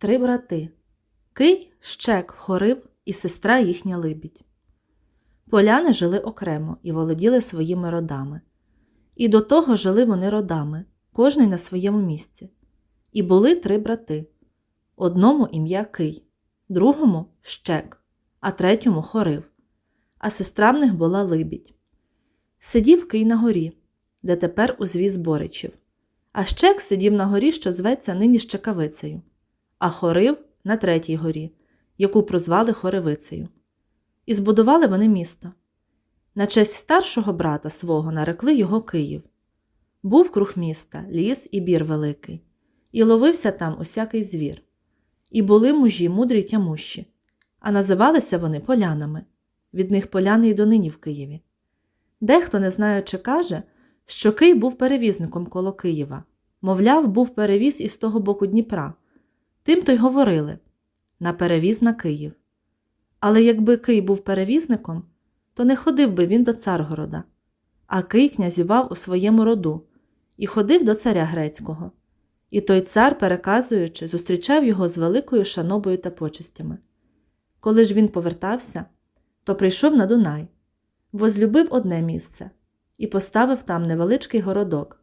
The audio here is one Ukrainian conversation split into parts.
три брати Кий, Щек, Хорив і сестра їхня Либідь. Поляни жили окремо і володіли своїми родами. І до того жили вони родами, кожний на своєму місці. І були три брати одному ім'я Кий, другому Щек, а третьому Хорив, а сестра в них була Либідь. Сидів Кий на горі, де тепер узвіз Боричів, а Щек сидів на горі, що зветься нині Щекавицею, а Хорив на третій горі, яку прозвали Хоревицею. І збудували вони місто. На честь старшого брата свого нарекли його Київ. Був круг міста, ліс і бір великий, і ловився там усякий звір. І були мужі мудрі й тямущі, а називалися вони полянами. Від них поляни й донині в Києві. Дехто, не знаючи, каже, що Кий був перевізником коло Києва, мовляв, був перевіз із того боку Дніпра. Тим то й говорили на перевіз на Київ. Але якби Кий був перевізником, то не ходив би він до Царгорода, а Кий князював у своєму роду і ходив до царя грецького. І той цар, переказуючи, зустрічав його з великою шанобою та почестями. Коли ж він повертався, то прийшов на Дунай, возлюбив одне місце і поставив там невеличкий городок,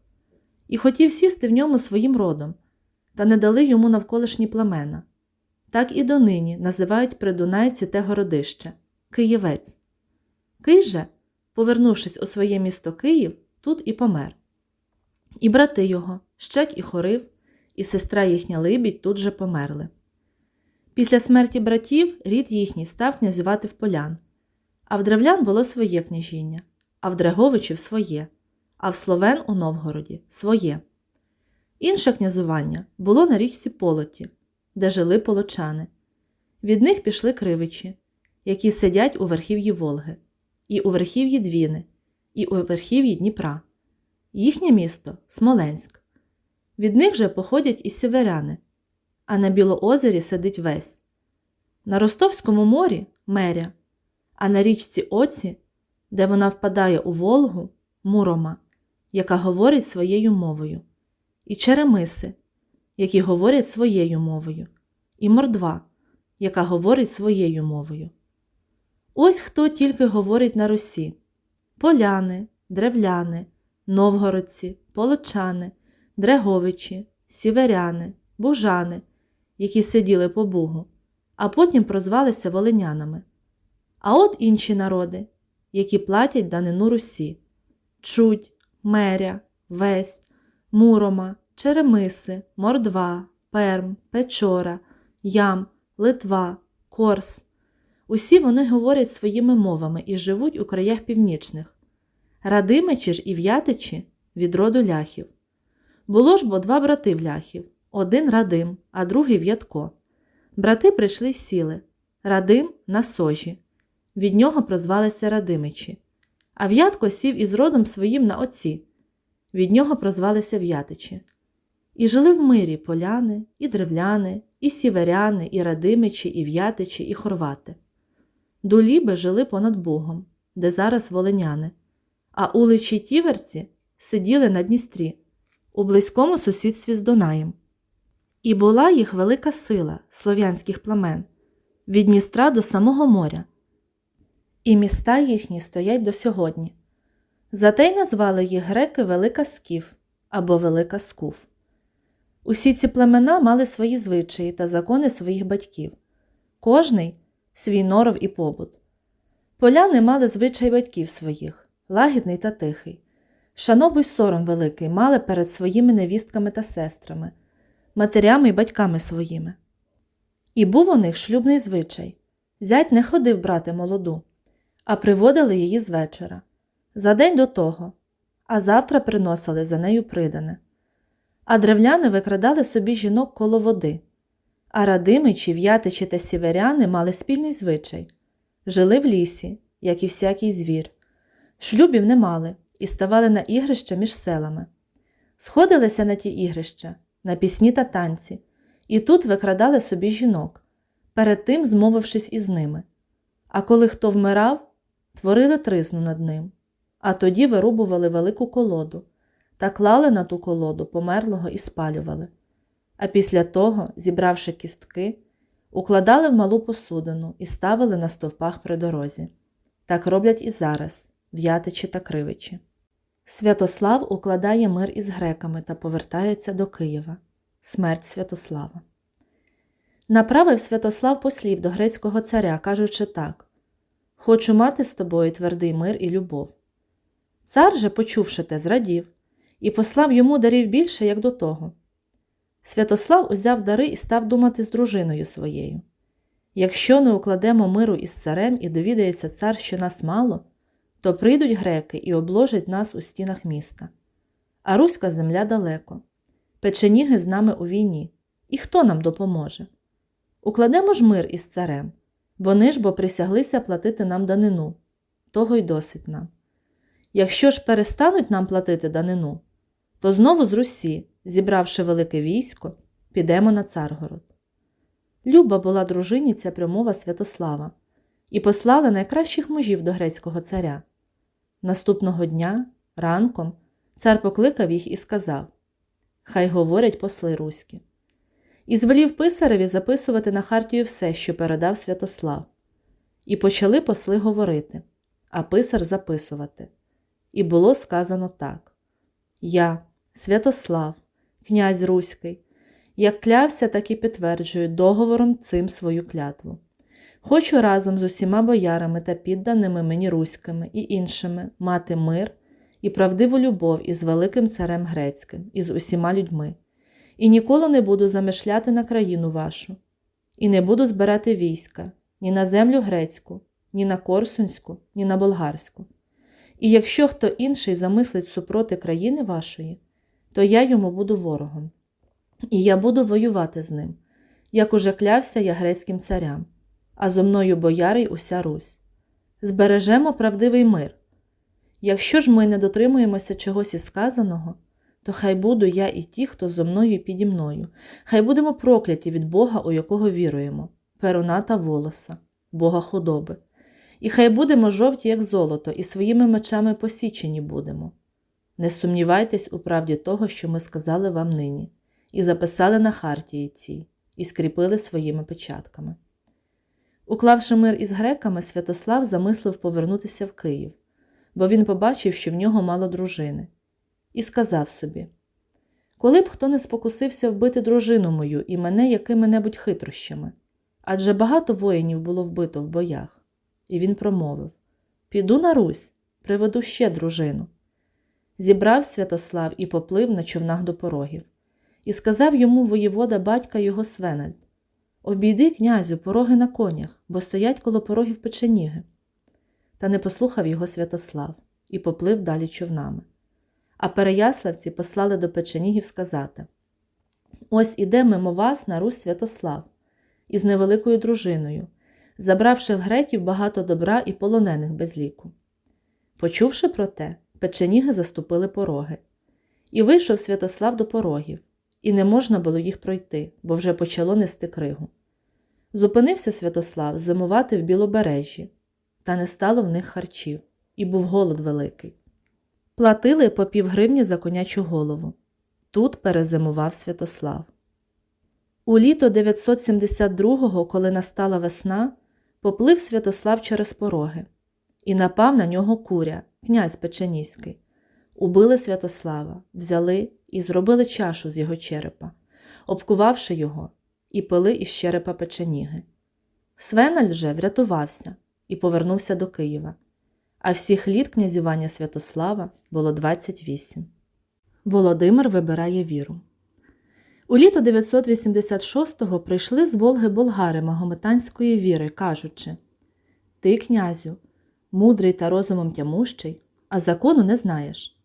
і хотів сісти в ньому своїм родом, та не дали йому навколишні племена. Так і донині називають придунайці те городище Києвець. Кий же, повернувшись у своє місто Київ, тут і помер. І брати його, Щек і Хорив, і сестра їхня Либідь тут же померли. Після смерті братів рід їхній став князювати в полян, а в древлян було своє княжіння, а в Дреговичів своє, а в Словен у Новгороді своє. Інше князювання було на річці Полоті, де жили полочани. Від них пішли кривичі, які сидять у верхів'ї Волги, і у верхів'ї Двіни, і у верхів'ї Дніпра. Їхнє місто Смоленськ. Від них же походять і сіверяни, а на Білоозері сидить весь. На Ростовському морі меря, а на річці Оці, де вона впадає у Волгу, Мурома, яка говорить своєю мовою, і Черемиси, які говорять своєю мовою, і Мордва, яка говорить своєю мовою. Ось хто тільки говорить на Русі поляни, древляни, новгородці, полочани, дреговичі, сіверяни, бужани, які сиділи по Бугу, а потім прозвалися волинянами. А от інші народи, які платять данину Русі Чудь, Меря, Весь, Мурома, Черемиси, Мордва, Перм, Печора, Ям, Литва, Корс. Усі вони говорять своїми мовами і живуть у краях північних. Радимичі ж і в'ятичі від роду ляхів. Було ж бо два брати в ляхів один Радим, а другий В'ятко. Брати прийшли й сіли Радим на сожі. Від нього прозвалися Радимичі. А в'ятко сів із родом своїм на оці. Від нього прозвалися в'ятичі. І жили в мирі поляни, і древляни, і сіверяни, і радимичі, і в'ятичі, і хорвати. Дуліби жили понад Богом, де зараз волиняни, а уличі й тіверці сиділи на Дністрі, у близькому сусідстві з Дунаєм. І була їх велика сила слов'янських племен від Дністра до самого моря. І міста їхні стоять до сьогодні. Зате й назвали їх греки Велика Скіф або Велика Скуф. Усі ці племена мали свої звичаї та закони своїх батьків, кожний свій норов і побут. Поляни мали звичай батьків своїх, лагідний та тихий. Шанобу й сором великий мали перед своїми невістками та сестрами, матерями й батьками своїми. І був у них шлюбний звичай зять не ходив брати молоду, а приводили її з вечора, за день до того, а завтра приносили за нею придане. А древляни викрадали собі жінок коло води, а радимичі, в'ятичі та сіверяни мали спільний звичай жили в лісі, як і всякий звір. Шлюбів не мали і ставали на ігрища між селами. Сходилися на ті ігрища, на пісні та танці, і тут викрадали собі жінок, перед тим змовившись із ними. А коли хто вмирав, творили тризну над ним, а тоді вирубували велику колоду та клали на ту колоду померлого і спалювали. а після того, зібравши кістки, укладали в малу посудину і ставили на стовпах при дорозі. Так роблять і зараз, в Ятичі та Кривичі. Святослав укладає мир із греками та повертається до Києва. Смерть Святослава. Направив Святослав послів до грецького царя, кажучи так Хочу мати з тобою твердий мир і любов. Цар же, почувши те, зрадів, і послав йому дарів більше, як до того. Святослав узяв дари і став думати з дружиною своєю. Якщо не укладемо миру із царем і довідається цар, що нас мало, то прийдуть греки і обложать нас у стінах міста. А руська земля далеко. Печеніги з нами у війні. І хто нам допоможе? Укладемо ж мир із царем. Вони ж бо присяглися платити нам данину. Того й досить нам. Якщо ж перестануть нам платити данину, то знову з Русі, зібравши велике військо, підемо на Царгород. Люба була дружині ця промова Святослава і послали найкращих мужів до грецького царя. Наступного дня, ранком, цар покликав їх і сказав Хай говорять посли руські. І звелів писареві записувати на хартію все, що передав Святослав. І почали посли говорити, а писар записувати. І було сказано так: Я, Святослав, князь Руський, як клявся, так і підтверджую договором цим свою клятву. Хочу разом з усіма боярами та підданими мені руськими і іншими мати мир і правдиву любов із великим царем грецьким, і з усіма людьми, і ніколи не буду замишляти на країну вашу, і не буду збирати війська ні на землю грецьку, ні на корсунську, ні на болгарську. І якщо хто інший замислить супроти країни вашої, то я йому буду ворогом, і я буду воювати з ним, як уже клявся я грецьким царям, а зо мною бояри й уся Русь. Збережемо правдивий мир. Якщо ж ми не дотримуємося чогось із сказаного, то хай буду я і ті, хто зо мною і піді мною, хай будемо прокляті від Бога, у якого віруємо, перуна та волоса, Бога худоби. І хай будемо жовті, як золото, і своїми мечами посічені будемо. Не сумнівайтесь у правді того, що ми сказали вам нині, і записали на хартії цій, і скріпили своїми печатками. Уклавши мир із греками, Святослав замислив повернутися в Київ, бо він побачив, що в нього мало дружини, і сказав собі: Коли б хто не спокусився вбити дружину мою і мене якими-небудь хитрощами, адже багато воїнів було вбито в боях. І він промовив Піду на Русь, приведу ще дружину. Зібрав Святослав і поплив на човнах до порогів, і сказав йому воєвода батька його Свенальд Обійди, князю, пороги на конях, бо стоять коло порогів печеніги. Та не послухав його Святослав і поплив далі човнами. А переяславці послали до печенігів сказати Ось іде мимо вас на Русь Святослав із невеликою дружиною забравши в греків багато добра і полонених без ліку. Почувши про те, печеніги заступили пороги. І вийшов Святослав до порогів, і не можна було їх пройти, бо вже почало нести кригу. Зупинився Святослав зимувати в білобережжі, та не стало в них харчів, і був голод великий. Платили по півгривні за конячу голову. Тут перезимував Святослав. У літо 972-го, коли настала весна, поплив Святослав через пороги, і напав на нього куря, князь Печеніський. Убили Святослава, взяли і зробили чашу з його черепа, обкувавши його, і пили із черепа печеніги. Свеналь же врятувався і повернувся до Києва, а всіх літ князювання Святослава було 28. Володимир вибирає віру. У літо 986-го прийшли з Волги болгари магометанської віри, кажучи Ти, князю, мудрий та розумом тямущий, а закону не знаєш.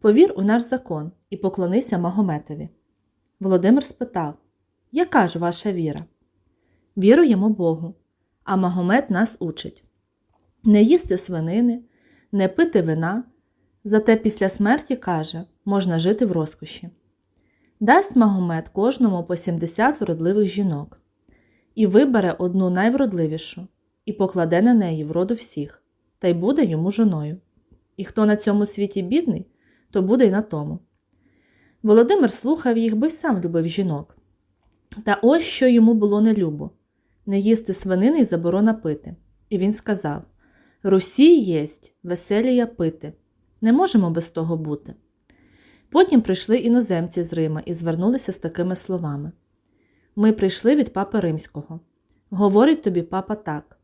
Повір у наш закон і поклонися Магометові. Володимир спитав Яка ж ваша віра? Віруємо Богу, а Магомет нас учить не їсти свинини, не пити вина, зате після смерті каже, можна жити в розкоші. Дасть Магомед кожному по 70 вродливих жінок і вибере одну найвродливішу і покладе на неї вроду всіх, та й буде йому жоною. І хто на цьому світі бідний, то буде й на тому. Володимир слухав їх, бо й сам любив жінок, Та ось що йому було нелюбо не їсти свинини й заборона пити. І він сказав Русі єсть, веселія пити. Не можемо без того бути. Потім прийшли іноземці з Рима і звернулися з такими словами Ми прийшли від папи римського. Говорить тобі папа так.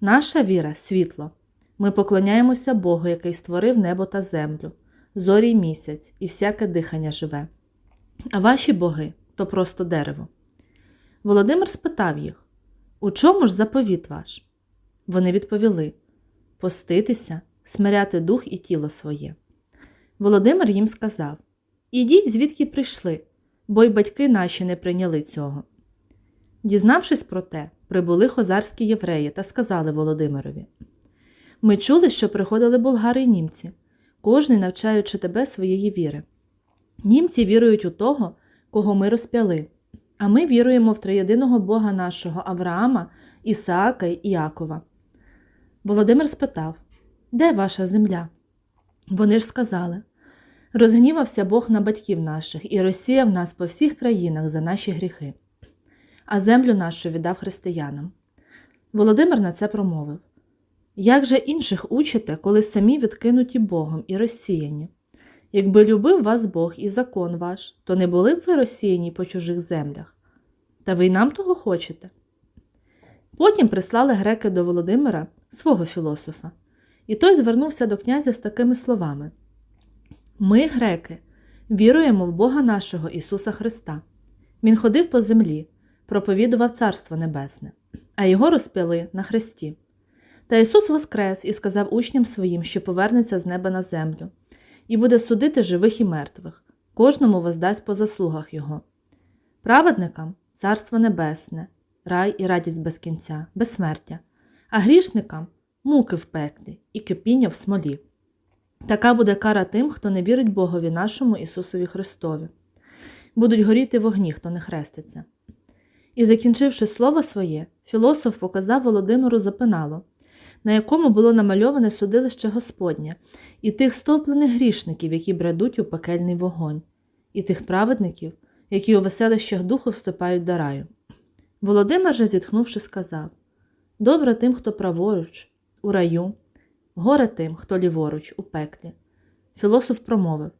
Наша віра світло. Ми поклоняємося Богу, який створив небо та землю, зорі й місяць і всяке дихання живе. А ваші боги то просто дерево. Володимир спитав їх У чому ж заповіт ваш? Вони відповіли поститися, смиряти дух і тіло своє. Володимир їм сказав Ідіть, звідки прийшли, бо й батьки наші не прийняли цього. Дізнавшись про те, прибули хозарські євреї та сказали Володимирові Ми чули, що приходили болгари й німці, кожний навчаючи тебе своєї віри. Німці вірують у того, кого ми розп'яли, а ми віруємо в триєдиного Бога нашого Авраама, Ісаака й Іакова. Володимир спитав Де ваша земля? Вони ж сказали Розгнівався Бог на батьків наших і розсіяв нас по всіх країнах за наші гріхи, а землю нашу віддав християнам. Володимир на це промовив Як же інших учите, коли самі відкинуті Богом і розсіяні? Якби любив вас Бог і закон ваш, то не були б ви розсіяні по чужих землях. Та ви й нам того хочете. Потім прислали греки до Володимира свого філософа, і той звернувся до князя з такими словами Ми, греки, віруємо в Бога нашого Ісуса Христа. Він ходив по землі, проповідував Царство Небесне, а його розп'яли на хресті. Та Ісус воскрес і сказав учням своїм, що повернеться з неба на землю, і буде судити живих і мертвих, кожному воздасть по заслугах Його. Праведникам Царство Небесне, рай і радість без кінця, безсмертя, а грішникам муки в пеклі і кипіння в смолі. Така буде кара тим, хто не вірить Богові нашому Ісусові Христові. Будуть горіти вогні, хто не хреститься. І, закінчивши слово своє, філософ показав Володимиру запинало, на якому було намальоване судилище Господнє, і тих стоплених грішників, які бредуть у пекельний вогонь, і тих праведників, які у веселищах духу вступають до раю. Володимир же, зітхнувши, сказав Добре тим, хто праворуч, у раю, горе тим, хто ліворуч, у пеклі. Філософ промовив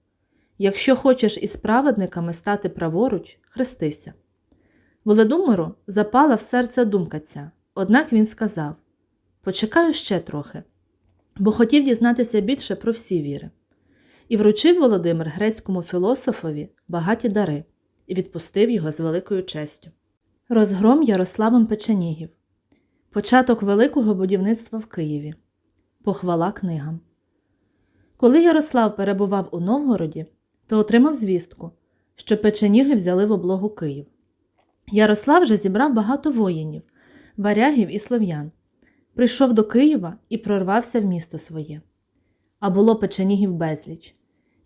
Якщо хочеш із праведниками стати праворуч, хрестися. Володимиру запала в серце думка ця, однак він сказав Почекаю ще трохи, бо хотів дізнатися більше про всі віри. І вручив Володимир грецькому філософові багаті дари і відпустив його з великою честю. Розгром Ярославом Печенігів. Початок великого будівництва в Києві. Похвала книгам. Коли Ярослав перебував у Новгороді, то отримав звістку, що печеніги взяли в облогу Київ. Ярослав же зібрав багато воїнів, варягів і слов'ян, прийшов до Києва і прорвався в місто своє. А було печенігів безліч.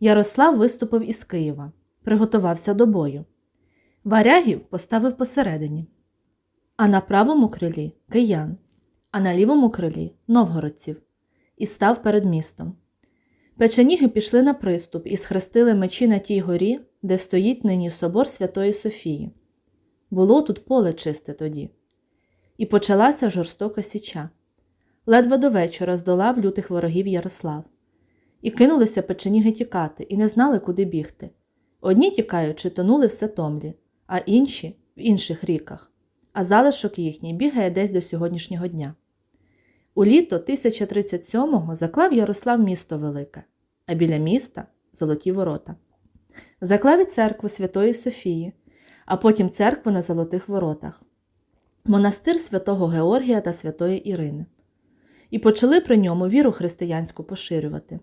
Ярослав виступив із Києва, приготувався до бою. Варягів поставив посередині, а на правому крилі киян, а на лівому крилі новгородців, і став перед містом. Печеніги пішли на приступ і схрестили мечі на тій горі, де стоїть нині собор Святої Софії. Було тут поле чисте тоді. І почалася жорстока січа. Ледве до вечора здолав лютих ворогів Ярослав. І кинулися печеніги тікати, і не знали, куди бігти. Одні, тікаючи, тонули в Сетомлі, а інші в інших ріках, а залишок їхній бігає десь до сьогоднішнього дня. У літо 1037-го заклав Ярослав місто Велике, а біля міста золоті ворота. Заклав і церкву Святої Софії, а потім церкву на Золотих Воротах, монастир святого Георгія та Святої Ірини. І почали при ньому віру християнську поширювати,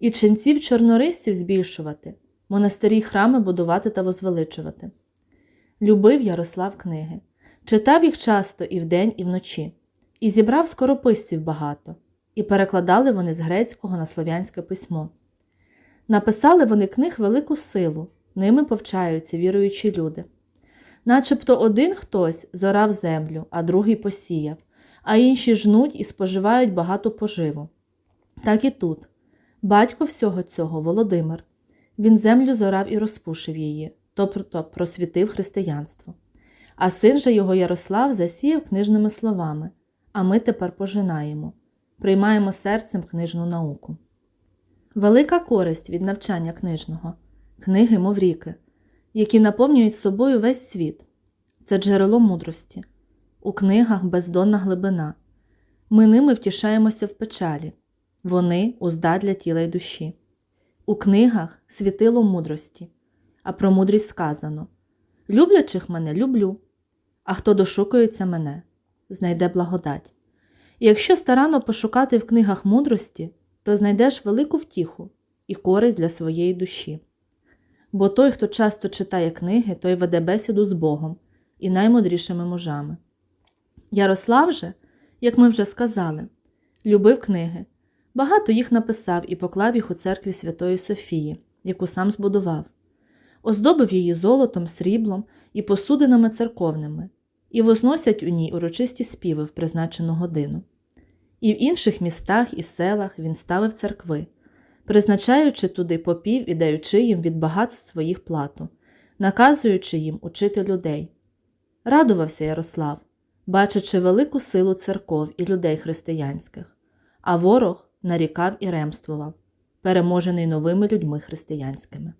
і ченців чорнорисців збільшувати, монастирі й храми будувати та возвеличувати. Любив Ярослав книги, читав їх часто і вдень, і вночі, і зібрав скорописців багато, і перекладали вони з грецького на слов'янське письмо. Написали вони книг велику силу, ними повчаються віруючі люди. Начебто один хтось зорав землю, а другий посіяв, а інші жнуть і споживають багато поживу. Так і тут. Батько всього цього Володимир. Він землю зорав і розпушив її, тобто просвітив християнство. А син же його Ярослав засіяв книжними словами, а ми тепер пожинаємо, приймаємо серцем книжну науку. Велика користь від навчання книжного, книги, мов ріки, які наповнюють собою весь світ. Це джерело мудрості. У книгах бездонна глибина. Ми ними втішаємося в печалі, вони узда для тіла й душі. У книгах світило мудрості, а про мудрість сказано Люблячих мене люблю, а хто дошукується мене, знайде благодать. І якщо старанно пошукати в книгах мудрості, то знайдеш велику втіху і користь для своєї душі. Бо той, хто часто читає книги, той веде бесіду з Богом і наймудрішими мужами. Ярослав же, як ми вже сказали, любив книги, багато їх написав і поклав їх у церкві Святої Софії, яку сам збудував, оздобив її золотом, сріблом і посудинами церковними, і возносять у ній урочисті співи в призначену годину. І в інших містах і селах він ставив церкви, призначаючи туди попів і даючи їм від багатств своїх плату, наказуючи їм учити людей. Радувався Ярослав, бачачи велику силу церков і людей християнських, а ворог нарікав і ремствував, переможений новими людьми християнськими.